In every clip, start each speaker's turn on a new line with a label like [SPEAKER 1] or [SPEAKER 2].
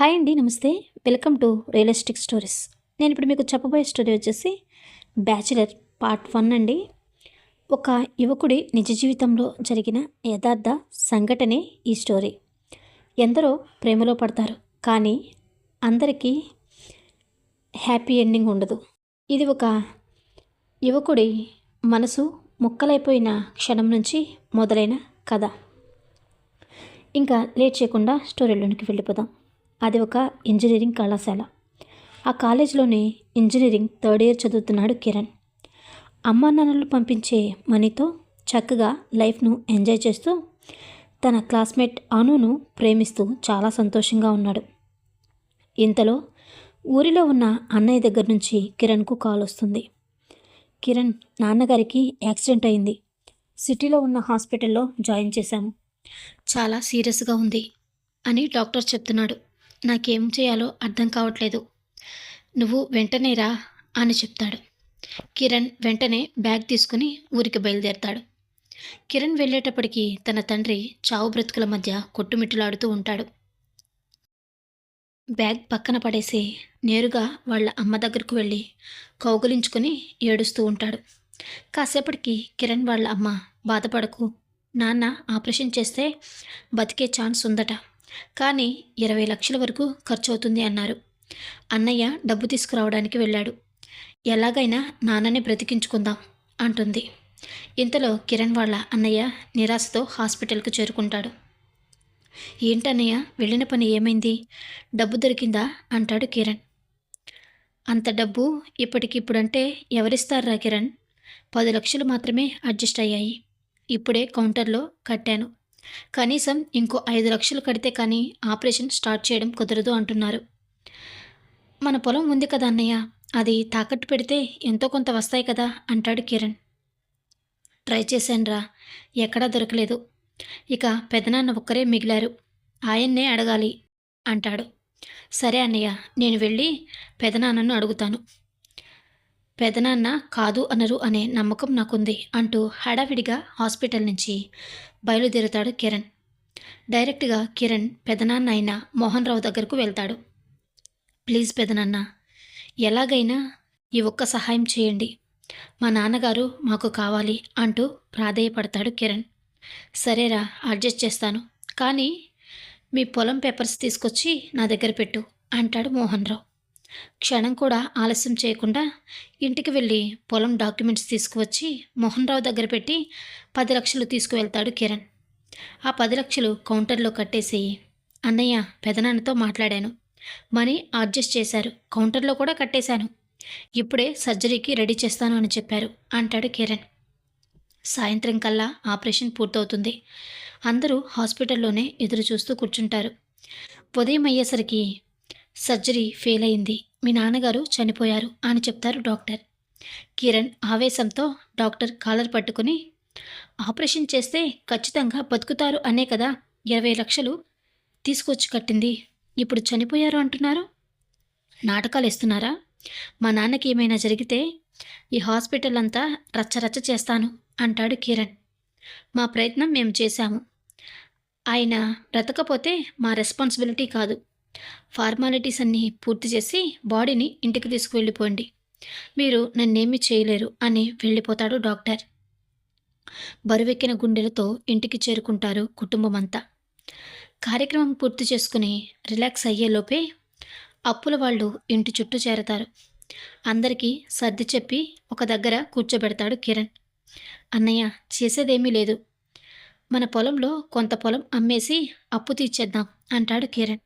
[SPEAKER 1] Hi అండి నమస్తే. Welcome to realistic stories. నేను ఇప్పుడు మీకు చెప్పబోయే స్టోరీ వచ్చేసి బ్యాచిలర్ పార్ట్ వన్ అండి. ఒక యువకుడి నిజ జీవితంలో జరిగిన యథార్థ సంఘటనే ఈ స్టోరీ. ఎందరో ప్రేమలో పడతారు కానీ అందరికీ హ్యాపీ ఎండింగ్ ఉండదు. ఇది ఒక యువకుడి మనసు ముక్కలైపోయిన క్షణం నుంచి మొదలైన కథ. ఇంకా లేట్ చేయకుండా స్టోరీలోనికి వెళ్ళిపోదాం. అది ఒక ఇంజనీరింగ్ కళాశాల. ఆ కాలేజీలోనే ఇంజనీరింగ్ థర్డ్ ఇయర్ చదువుతున్నాడు కిరణ్. అమ్మా నాన్నలు పంపించే మనీతో చక్కగా లైఫ్ను ఎంజాయ్ చేస్తూ తన క్లాస్మేట్ అనును ప్రేమిస్తూ చాలా సంతోషంగా ఉన్నాడు. ఇంతలో ఊరిలో ఉన్న అన్నయ్య దగ్గర నుంచి కిరణ్కు కాల్ వస్తుంది. కిరణ్ నాన్నగారికి యాక్సిడెంట్ అయింది. సిటీలో ఉన్న హాస్పిటల్లో జాయిన్ చేశాము. చాలా సీరియస్గా ఉంది అని డాక్టర్ చెప్తున్నాడు. నాకేం చేయాలో అర్థం కావట్లేదు. నువ్వు వెంటనే రా అని చెప్తాడు. కిరణ్ వెంటనే బ్యాగ్ తీసుకుని ఊరికి బయలుదేరతాడు. కిరణ్ వెళ్ళేటప్పటికి తన తండ్రి చావు బ్రతుకుల మధ్య కొట్టుమిట్టులాడుతూ ఉంటాడు. బ్యాగ్ పక్కన పడేసి నేరుగా వాళ్ళ అమ్మ దగ్గరకు వెళ్ళి కౌగులించుకుని ఏడుస్తూ ఉంటాడు. కాసేపటికి కిరణ్ వాళ్ళ అమ్మ బాధపడకు. నాన్న ఆపరేషన్ చేస్తే బతికే ఛాన్స్ ఉందట. కానీ ఇరవై లక్షల వరకు ఖర్చు అవుతుంది అన్నారు. అన్నయ్య డబ్బు తీసుకురావడానికి వెళ్ళాడు. ఎలాగైనా నాన్నని బ్రతికించుకుందాం అంటుంది. ఇంతలో కిరణ్ వాళ్ళ అన్నయ్య నిరాశతో హాస్పిటల్కు చేరుకుంటాడు. ఏంటన్నయ్య వెళ్ళిన పని ఏమైంది? డబ్బు దొరికిందా? అంటాడు కిరణ్. అంత డబ్బు ఇప్పటికిప్పుడంటే ఎవరిస్తారా కిరణ్? పది లక్షలు మాత్రమే అడ్జస్ట్ అయ్యాయి. ఇప్పుడే కౌంటర్లో కట్టాను. కనీసం ఇంకో ఐదు లక్షలు కడితే కానీ ఆపరేషన్ స్టార్ట్ చేయడం కుదరదు అంటున్నారు. మన పొలం ఉంది కదా అన్నయ్య అది తాకట్టు పెడితే ఎంతో కొంత వస్తాయి కదా అంటాడు కిరణ్. ట్రై చేశానురా ఎక్కడా దొరకలేదు. ఇక పెదనాన్న ఒక్కరే మిగిలారు. ఆయన్నే అడగాలి అంటాడు. సరే అన్నయ్య నేను వెళ్ళి పెదనాన్నను అడుగుతాను. పెదనాన్న కాదు అనరు అనే నమ్మకం నాకుంది అంటూ హడావిడిగా హాస్పిటల్ నుంచి బయలుదేరుతాడు కిరణ్. డైరెక్ట్గా కిరణ్ పెదనాన్న అయిన మోహన్ రావు దగ్గరకు వెళ్తాడు. ప్లీజ్ పెదనాన్న ఎలాగైనా ఈ ఒక్క సహాయం చేయండి. మా నాన్నగారు మాకు కావాలి అంటూ ప్రాధేయపడతాడు కిరణ్. సరేరా అడ్జస్ట్ చేస్తాను. కానీ మీ పొలం పేపర్స్ తీసుకొచ్చి నా దగ్గర పెట్టు అంటాడు మోహన్ రావు క్షణం కూడా ఆలస్యం చేయకుండా ఇంటికి వెళ్ళి పొలం డాక్యుమెంట్స్ తీసుకువచ్చి మోహన్ రావు దగ్గర పెట్టి పది లక్షలు తీసుకువెళ్తాడు కిరణ్. ఆ పది లక్షలు కౌంటర్లో కట్టేసి అన్నయ్య పెదనాన్నతో మాట్లాడాను. మనీ అడ్జస్ట్ చేశారు. కౌంటర్లో కూడా కట్టేశాను. ఇప్పుడే సర్జరీకి రెడీ చేస్తాను అని చెప్పారు అంటాడు కిరణ్. సాయంత్రం కల్లా ఆపరేషన్ పూర్తవుతుంది. అందరూ హాస్పిటల్లోనే ఎదురు చూస్తూ కూర్చుంటారు. ఉదయం అయ్యేసరికి సర్జరీ ఫెయిల్ అయింది మీ నాన్నగారు చనిపోయారు అని చెప్తారు డాక్టర్. కిరణ్ ఆవేశంతో డాక్టర్ కాలర్ పట్టుకుని ఆపరేషన్ చేస్తే ఖచ్చితంగా బతుకుతారు అనే కదా ఇరవై లక్షలు తీసుకొచ్చి కట్టింది. ఇప్పుడు చనిపోయారు అంటున్నారు. నాటకాలు ఇస్తున్నారా మా నాన్నకి ఏమైనా జరిగితే ఈ హాస్పిటల్ అంతా రచ్చరచ్చ చేస్తాను అంటాడు కిరణ్. మా ప్రయత్నం మేము చేశాము. ఆయన బ్రతకపోతే మా రెస్పాన్సిబిలిటీ కాదు. ఫార్మాలిటీస్ అన్నీ పూర్తి చేసి బాడీని ఇంటికి తీసుకువెళ్ళిపోండి. మీరు నన్నేమీ చేయలేరు అని వెళ్ళిపోతాడు డాక్టర్. బరువెక్కిన గుండెలతో ఇంటికి చేరుకుంటారు కుటుంబం అంతా కార్యక్రమం పూర్తి చేసుకుని రిలాక్స్ అయ్యేలోపే అప్పుల వాళ్ళు ఇంటి చుట్టూ చేరతారు. అందరికీ సర్ది చెప్పి ఒక దగ్గర కూర్చోబెడతాడు కిరణ్. అన్నయ్య చేసేదేమీ లేదు. మన పొలంలో కొంత పొలం అమ్మేసి అప్పు తీర్చేద్దాం అంటాడు కిరణ్.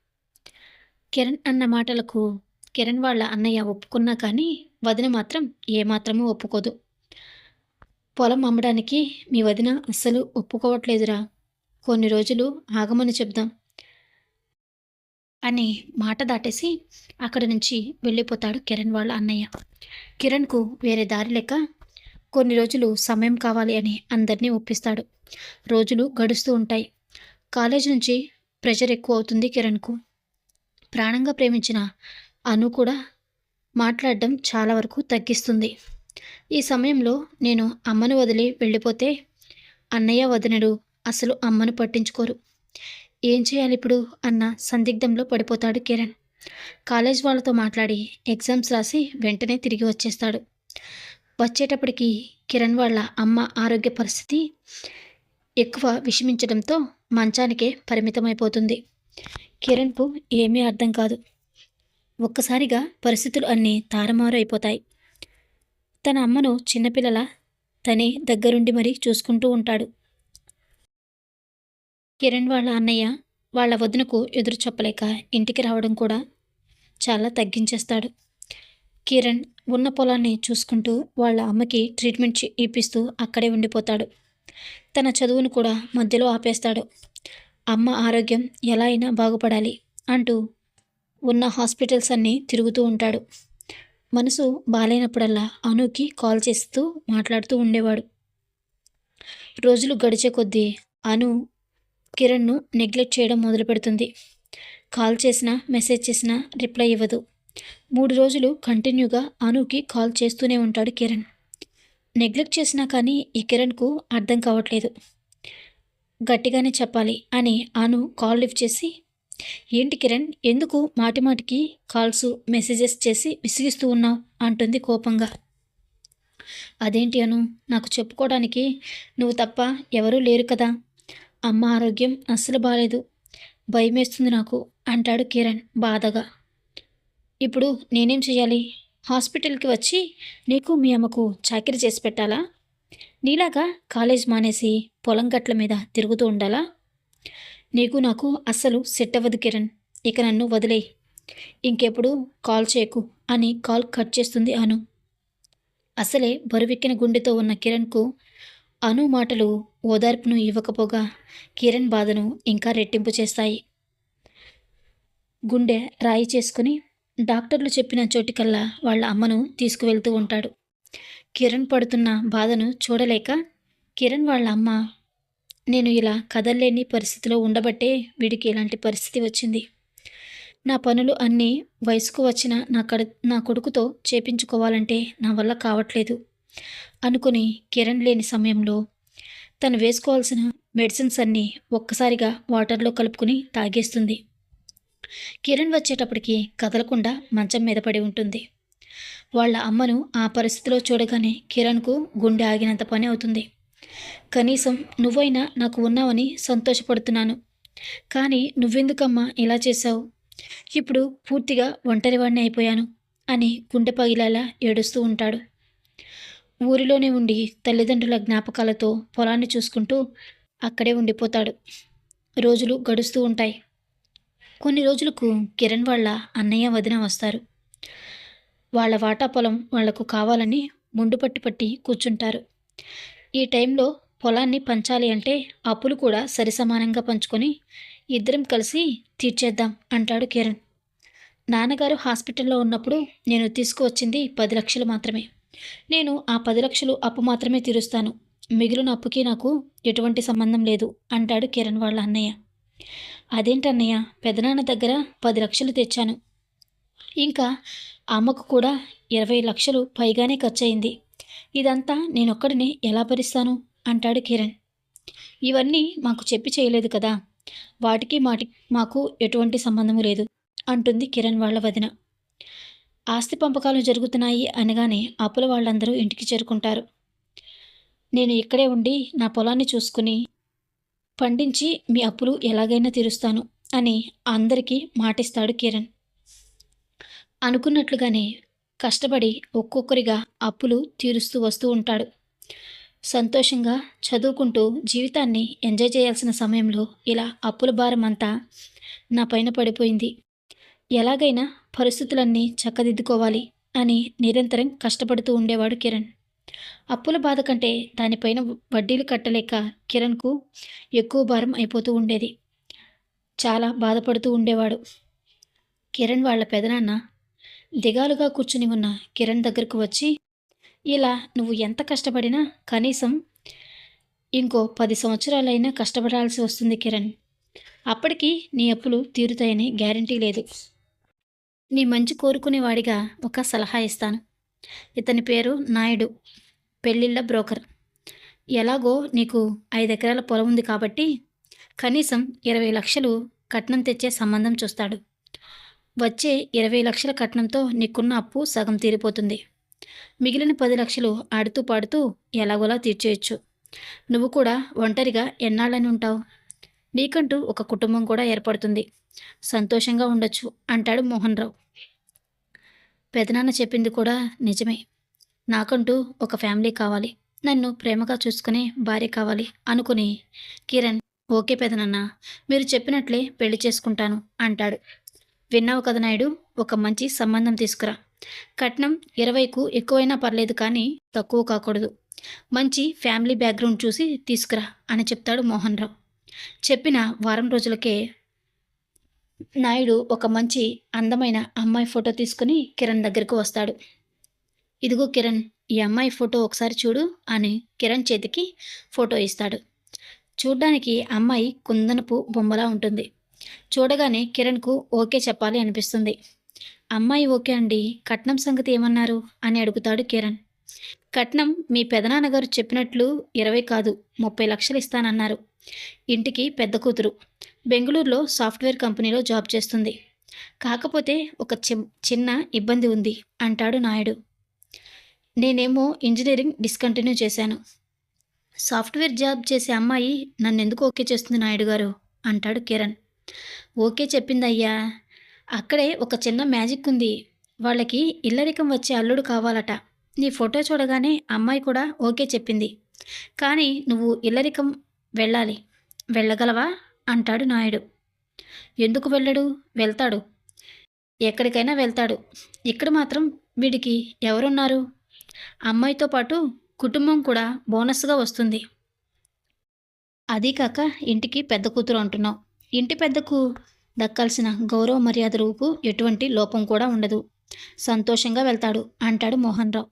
[SPEAKER 1] కిరణ్ అన్న మాటలకు కిరణ్ వాళ్ళ అన్నయ్య ఒప్పుకున్నా కానీ వదిన మాత్రం ఏమాత్రమూ ఒప్పుకోదు. పొలం అమ్మడానికి మీ వదిన అస్సలు ఒప్పుకోవట్లేదురా. కొన్ని రోజులు ఆగమని చెప్దాం. అని మాట దాటేసి అక్కడి నుంచి వెళ్ళిపోతాడు కిరణ్ వాళ్ళ అన్నయ్య. కిరణ్కు వేరే దారి లేక కొన్ని రోజులు సమయం కావాలి అని అందరినీ ఒప్పిస్తాడు. రోజులు గడుస్తూ ఉంటాయి. కాలేజ్ నుంచి ప్రెషర్ ఎక్కువ అవుతుంది కిరణ్కు. ప్రాణంగా ప్రేమించిన అను కూడా మాట్లాడడం చాలా వరకు తగ్గిస్తుంది. ఈ సమయంలో నేను అమ్మను వదిలి వెళ్ళిపోతే అన్నయ్య వదినడు అసలు అమ్మను పట్టించుకోరు. ఏం చేయాలి ఇప్పుడు? అన్న సందిగ్ధంలో పడిపోతాడు కిరణ్. కాలేజ్ వాళ్ళతో మాట్లాడి ఎగ్జామ్స్ రాసి వెంటనే తిరిగి వచ్చేస్తాడు. వచ్చేటప్పటికి కిరణ్ వాళ్ళ అమ్మ ఆరోగ్య పరిస్థితి ఎక్కువ విషమించడంతో మంచానికే పరిమితమైపోతుంది. కిరణ్కు ఏమీ అర్థం కాదు. ఒక్కసారిగా పరిస్థితులు అన్నీ తారమారు అయిపోతాయి తన అమ్మను చిన్నపిల్లల తనే దగ్గరుండి మరీ చూసుకుంటూ ఉంటాడు. కిరణ్ వాళ్ళ అన్నయ్య వాళ్ళ వదినకు ఎదురు చెప్పలేక ఇంటికి రావడం కూడా చాలా తగ్గించేస్తాడు. కిరణ్ ఉన్న పొలాన్ని చూసుకుంటూ వాళ్ళ అమ్మకి ట్రీట్మెంట్ ఇప్పిస్తూ అక్కడే ఉండిపోతాడు. తన చదువును కూడా మధ్యలో ఆపేస్తాడు. అమ్మ ఆరోగ్యం ఎలా అయినా బాగుపడాలి అంటూ ఉన్న హాస్పిటల్స్ అన్నీ తిరుగుతూ ఉంటాడు. మనసు బాగాలేనప్పుడల్లా అనుకి కాల్ చేస్తూ మాట్లాడుతూ ఉండేవాడు. రోజులు గడిచే కొద్దీ అను కిరణ్ను నెగ్లెక్ట్ చేయడం మొదలు పెడుతుంది కాల్ చేసినా మెసేజ్ చేసినా రిప్లై ఇవ్వదు. మూడు రోజులు కంటిన్యూగా అనుకి కాల్ చేస్తూనే ఉంటాడు కిరణ్. నెగ్లెక్ట్ చేసినా కానీ ఈ కిరణ్కు అర్థం కావట్లేదు. గట్టిగానే చెప్పాలి అని అను కాల్ లిఫ్ట్ చేసి ఏంటి కిరణ్ ఎందుకు మాటిమాటికి కాల్స్ మెసేజెస్ చేసి విసిగిస్తూ ఉన్నావు? అంటుంది కోపంగా. అదేంటి అను నాకు చెప్పుకోవడానికి నువ్వు తప్ప ఎవరూ లేరు కదా. అమ్మ ఆరోగ్యం అస్సలు బాగాలేదు భయమేస్తుంది నాకు అంటాడు కిరణ్ బాధగా. ఇప్పుడు నేనేం చేయాలి హాస్పిటల్కి వచ్చి నీకు మీ అమ్మకు చాకరీ చేసి పెట్టాలా? నీలాగా కాలేజ్ మానేసి పొలం గట్ల మీద తిరుగుతూ ఉండాలా? నీకు నాకు అస్సలు సెట్ అవ్వదు కిరణ్. ఇక నన్ను వదిలేయి. ఇంకెప్పుడు కాల్ చేయకు అని కాల్ కట్ చేస్తుంది అను. అసలే బరువెక్కిన గుండెతో ఉన్న కిరణ్కు అను మాటలు ఓదార్పును ఇవ్వకపోగా కిరణ్ బాధను ఇంకా రెట్టింపు చేస్తాయి. గుండె రాయి చేసుకుని డాక్టర్లు చెప్పిన చోటికల్లా వాళ్ళ అమ్మను తీసుకువెళ్తూ ఉంటాడు. కిరణ్ పడుతున్న బాధను చూడలేక కిరణ్ వాళ్ళ అమ్మ నేను ఇలా కదల్లేని పరిస్థితిలో ఉండబట్టే వీడికి ఇలాంటి పరిస్థితి వచ్చింది. నా పనులు అన్నీ వయసుకు వచ్చిన నా కడ నా కొడుకుతో చేపించుకోవాలంటే నా వల్ల కావట్లేదు అనుకుని కిరణ్ లేని సమయంలో తను వేసుకోవాల్సిన మెడిసిన్స్ అన్నీ ఒక్కసారిగా వాటర్లో కలుపుకుని తాగేస్తుంది. కిరణ్ వచ్చేటప్పటికి కదలకుండా మంచం మీద పడి ఉంటుంది. వాళ్ళ అమ్మను ఆ పరిస్థితిలో చూడగానే కిరణ్కు గుండె ఆగినంత పని అవుతుంది. కనీసం నువ్వైనా నాకు ఉన్నావని సంతోషపడుతున్నాను. కానీ నువ్వెందుకమ్మా ఇలా చేశావు? ఇప్పుడు పూర్తిగా ఒంటరివాడిని అయిపోయాను అని గుండె పగిలేలా ఏడుస్తూ ఉంటాడు. ఊరిలోనే ఉండి తల్లిదండ్రుల జ్ఞాపకాలతో పొలాన్ని చూసుకుంటూ అక్కడే ఉండిపోతాడు. రోజులు గడుస్తూ ఉంటాయి. కొన్ని రోజులకు కిరణ్ వాళ్ళ అన్నయ్య వదిన వస్తారు. వాళ్ళ వాటా పొలం వాళ్ళకు కావాలని ముండుపట్టి పట్టి కూర్చుంటారు. ఈ టైంలో పొలాన్ని పంచాలి అంటే అప్పులు కూడా సరిసమానంగా పంచుకొని ఇద్దరం కలిసి తీర్చేద్దాం అంటాడు కిరణ్. నాన్నగారు హాస్పిటల్లో ఉన్నప్పుడు నేను తీసుకువచ్చింది పది లక్షలు మాత్రమే. నేను ఆ పది లక్షలు అప్పు మాత్రమే తీరుస్తాను. మిగిలిన అప్పుకి నాకు ఎటువంటి సంబంధం లేదు అంటాడు కిరణ్ వాళ్ళ అన్నయ్య. అదేంటన్నయ్య? పెదనాన్న దగ్గర పది లక్షలు తెచ్చాను. ఇంకా అమ్మకు కూడా ఇరవై లక్షలు పైగానే ఖర్చయింది. ఇదంతా నేనొక్కడిని ఎలా భరిస్తాను? అంటాడు కిరణ్. ఇవన్నీ మాకు చెప్పి చేయలేదు కదా. వాటికి మాటి మాకు ఎటువంటి సంబంధము లేదు అంటుంది కిరణ్ వాళ్ళ వదిన. ఆస్తి పంపకాలు జరుగుతున్నాయి అనగానే అప్పుల వాళ్ళందరూ ఇంటికి చేరుకుంటారు. నేను ఇక్కడే ఉండి నా పొలాన్ని చూసుకుని పండించి మీ అప్పులు ఎలాగైనా తీరుస్తాను అని అందరికీ మాటిస్తాడు కిరణ్. అనుకున్నట్లుగానే కష్టపడి ఒక్కొక్కరిగా అప్పులు తీరుస్తూ వస్తూ ఉంటాడు. సంతోషంగా చదువుకుంటూ జీవితాన్ని ఎంజాయ్ చేయాల్సిన సమయంలో ఇలా అప్పుల భారం అంతా నా పైన పడిపోయింది. ఎలాగైనా పరిస్థితులన్నీ చక్కదిద్దుకోవాలి అని నిరంతరం కష్టపడుతూ ఉండేవాడు కిరణ్. అప్పుల బాధ కంటే దానిపైన వడ్డీలు కట్టలేక కిరణ్కు ఎక్కువ భారం అయిపోతూ ఉండేది. చాలా బాధపడుతూ ఉండేవాడు. కిరణ్ వాళ్ళ పెదనాన్న దిగాలుగా కూర్చుని ఉన్న కిరణ్ దగ్గరకు వచ్చి ఇలా నువ్వు ఎంత కష్టపడినా కనీసం ఇంకో పది సంవత్సరాలైనా కష్టపడాల్సి వస్తుంది కిరణ్. అప్పటికి నీ అప్పులు తీరుతాయని గ్యారంటీ లేదు. నీ మంచి కోరుకునేవాడిగా ఒక సలహా ఇస్తాను. ఇతని పేరు నాయుడు. పెళ్ళిళ్ళ బ్రోకర్. ఎలాగో నీకు ఐదు ఎకరాల పొలం ఉంది కాబట్టి కనీసం ఇరవై లక్షలు కట్నం తెచ్చే సంబంధం చూస్తాడు. వచ్చే ఇరవై లక్షల కట్నంతో నీకున్న అప్పు సగం తీరిపోతుంది. మిగిలిన పది లక్షలు ఆడుతూ పాడుతూ ఎలాగోలా తీర్చేయచ్చు. నువ్వు కూడా ఒంటరిగా ఎన్నాళ్ళని ఉంటావు? నీకంటూ ఒక కుటుంబం కూడా ఏర్పడుతుంది. సంతోషంగా ఉండొచ్చు అంటాడు మోహన్ రావు పెదనాన్న చెప్పింది కూడా నిజమే. నాకంటూ ఒక ఫ్యామిలీ కావాలి. నన్ను ప్రేమగా చూసుకునే భార్య కావాలి అనుకుని కిరణ్ ఓకే పెదనాన్న మీరు చెప్పినట్లే పెళ్ళి చేసుకుంటాను అంటాడు. విన్నావు కదా నాయుడు? ఒక మంచి సంబంధం తీసుకురా. కట్నం ఇరవైకు ఎక్కువైనా పర్లేదు కానీ తక్కువ కాకూడదు. మంచి ఫ్యామిలీ బ్యాక్గ్రౌండ్ చూసి తీసుకురా అని చెప్తాడు మోహన్ రావు చెప్పిన వారం రోజులకే నాయుడు ఒక మంచి అందమైన అమ్మాయి ఫోటో తీసుకుని కిరణ్ దగ్గరకు వస్తాడు. ఇదిగో కిరణ్ ఈ అమ్మాయి ఫోటో ఒకసారి చూడు అని కిరణ్ చేతికి ఫోటో ఇస్తాడు. చూడ్డానికి అమ్మాయి కుందనపు బొమ్మలా ఉంటుంది. చూడగానే కిరణ్కు ఓకే చెప్పాలి అనిపిస్తుంది. అమ్మాయి ఓకే అండి కట్నం సంగతి ఏమన్నారు? అని అడుగుతాడు కిరణ్. కట్నం మీ పెదనాన్నగారు చెప్పినట్లు ఇరవై కాదు ముప్పై లక్షలు ఇస్తానన్నారు. ఇంటికి పెద్ద కూతురు. బెంగళూరులో సాఫ్ట్వేర్ కంపెనీలో జాబ్ చేస్తుంది. కాకపోతే ఒక చిన్న ఇబ్బంది ఉంది అంటాడు నాయుడు. నేనేమో ఇంజనీరింగ్ డిస్కంటిన్యూ చేశాను. సాఫ్ట్వేర్ జాబ్ చేసే అమ్మాయి నన్ను ఎందుకు ఓకే చేస్తుంది నాయుడు గారు అంటాడు కిరణ్. ఓకే చెప్పిందయ్యా. అక్కడే ఒక చిన్న మ్యాజిక్ ఉంది. వాళ్ళకి ఇల్లరికం వచ్చే అల్లుడు కావాలట. నీ ఫోటో చూడగానే అమ్మాయి కూడా ఓకే చెప్పింది. కానీ నువ్వు ఇల్లరికం వెళ్ళాలి. వెళ్ళగలవా? అంటాడు నాయుడు. ఎందుకు వెళ్ళడు? వెళ్తాడు. ఎక్కడికైనా వెళ్తాడు. ఇక్కడ మాత్రం వీడికి ఎవరున్నారు? అమ్మాయితో పాటు కుటుంబం కూడా బోనస్గా వస్తుంది. అదీ కాక ఇంటికి పెద్ద కూతురు అంటున్నావు. ఇంటి పెద్దకు దక్కాల్సిన గౌరవ మర్యాదలకు ఎటువంటి లోపం కూడా ఉండదు. సంతోషంగా వెళ్తాడు అంటాడు మోహన్ రావు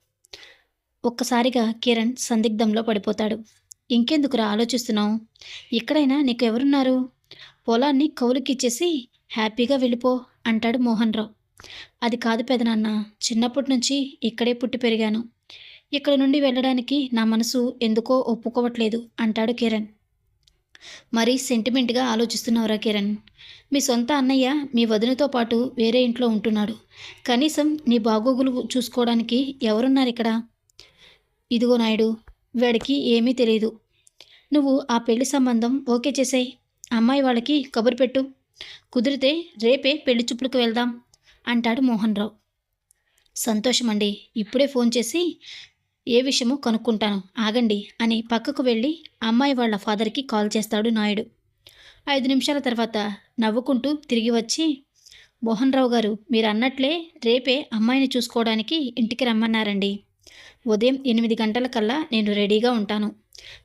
[SPEAKER 1] ఒక్కసారిగా కిరణ్ సందిగ్ధంలో పడిపోతాడు. ఇంకెందుకురా ఆలోచిస్తున్నావు? ఇక్కడైనా నీకు ఎవరున్నారు పొలాన్ని కౌలుకిచ్చేసి హ్యాపీగా వెళ్ళిపో అంటాడు మోహన్ రావు అది కాదు పెదనాన్న చిన్నప్పటి నుంచి ఇక్కడే పుట్టి పెరిగాను. ఇక్కడ నుండి వెళ్ళడానికి నా మనసు ఎందుకో ఒప్పుకోవట్లేదు అంటాడు కిరణ్. మరీ సెంటిమెంట్గా ఆలోచిస్తున్నావురా కిరణ్. మీ సొంత అన్నయ్య మీ వదినతో పాటు వేరే ఇంట్లో ఉంటున్నాడు. కనీసం నీ బాగోగులు చూసుకోవడానికి ఎవరున్నారు ఇక్కడ? ఇదిగో నాయుడు వాడికి ఏమీ తెలియదు నువ్వు ఆ పెళ్ళి సంబంధం ఓకే చేసేయి. అమ్మాయి వాళ్ళకి కబురు పెట్టు. కుదిరితే రేపే పెళ్ళి చూపులకు వెళ్దాం అంటాడు మోహన్ రావు. సంతోషమండి ఇప్పుడే ఫోన్ చేసి ఏ విషయమో కనుక్కుంటాను. ఆగండి అని పక్కకు వెళ్ళి అమ్మాయి వాళ్ళ ఫాదర్కి కాల్ చేస్తాడు నాయుడు. ఐదు నిమిషాల తర్వాత నవ్వుకుంటూ తిరిగి వచ్చి మోహన్ రావు గారు మీరు అన్నట్లే రేపే అమ్మాయిని చూసుకోవడానికి ఇంటికి రమ్మన్నారండి. ఉదయం ఎనిమిది గంటల కల్లా నేను రెడీగా ఉంటాను.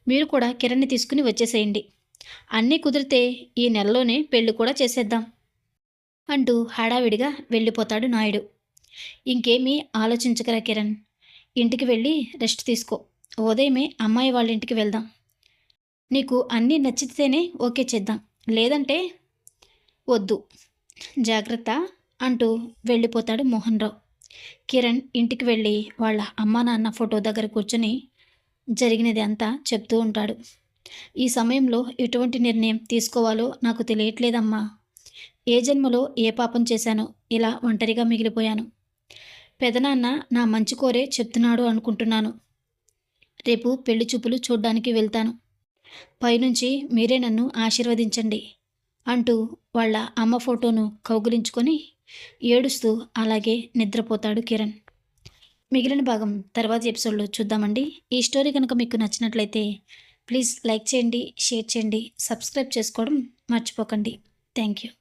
[SPEAKER 1] మీరు కూడా కిరణ్ని తీసుకుని వచ్చేసేయండి. అన్నీ కుదిరితే ఈ నెలలోనే పెళ్ళి కూడా చేసేద్దాం అంటూ హడావిడిగా వెళ్ళిపోతాడు నాయుడు. ఇంకేమీ ఆలోచించకరా కిరణ్. ఇంటికి వెళ్ళి రెస్ట్ తీసుకో. ఉదయమే అమ్మాయి వాళ్ళ ఇంటికి వెళ్దాం. నీకు అన్నీ నచ్చితేనే ఓకే చేద్దాం. లేదంటే వద్దు. జాగ్రత్త అంటూ వెళ్ళిపోతాడు మోహన్ రావు కిరణ్ ఇంటికి వెళ్ళి వాళ్ళ అమ్మా నాన్న ఫోటో దగ్గర కూర్చొని జరిగినది అంతా చెప్తూ ఉంటాడు. ఈ సమయంలో ఎటువంటి నిర్ణయం తీసుకోవాలో నాకు తెలియట్లేదమ్మా. ఏ జన్మలో ఏ పాపం చేశానో ఇలా ఒంటరిగా మిగిలిపోయాను. పెదనాన్న నా మంచి కోరే చెప్తున్నాడు అనుకుంటున్నాను. రేపు పెళ్ళి చూపులు చూడ్డానికి వెళ్తాను. పైనుంచి మీరే నన్ను ఆశీర్వదించండి అంటూ వాళ్ళ అమ్మ ఫోటోను కౌగులించుకొని ఏడుస్తూ అలాగే నిద్రపోతాడు కిరణ్. మిగిలిన భాగం తర్వాత ఎపిసోడ్లో చూద్దామండి. ఈ స్టోరీ కనుక మీకు నచ్చినట్లయితే ప్లీజ్ లైక్ చేయండి షేర్ చేయండి సబ్స్క్రైబ్ చేసుకోవడం మర్చిపోకండి. Thank you.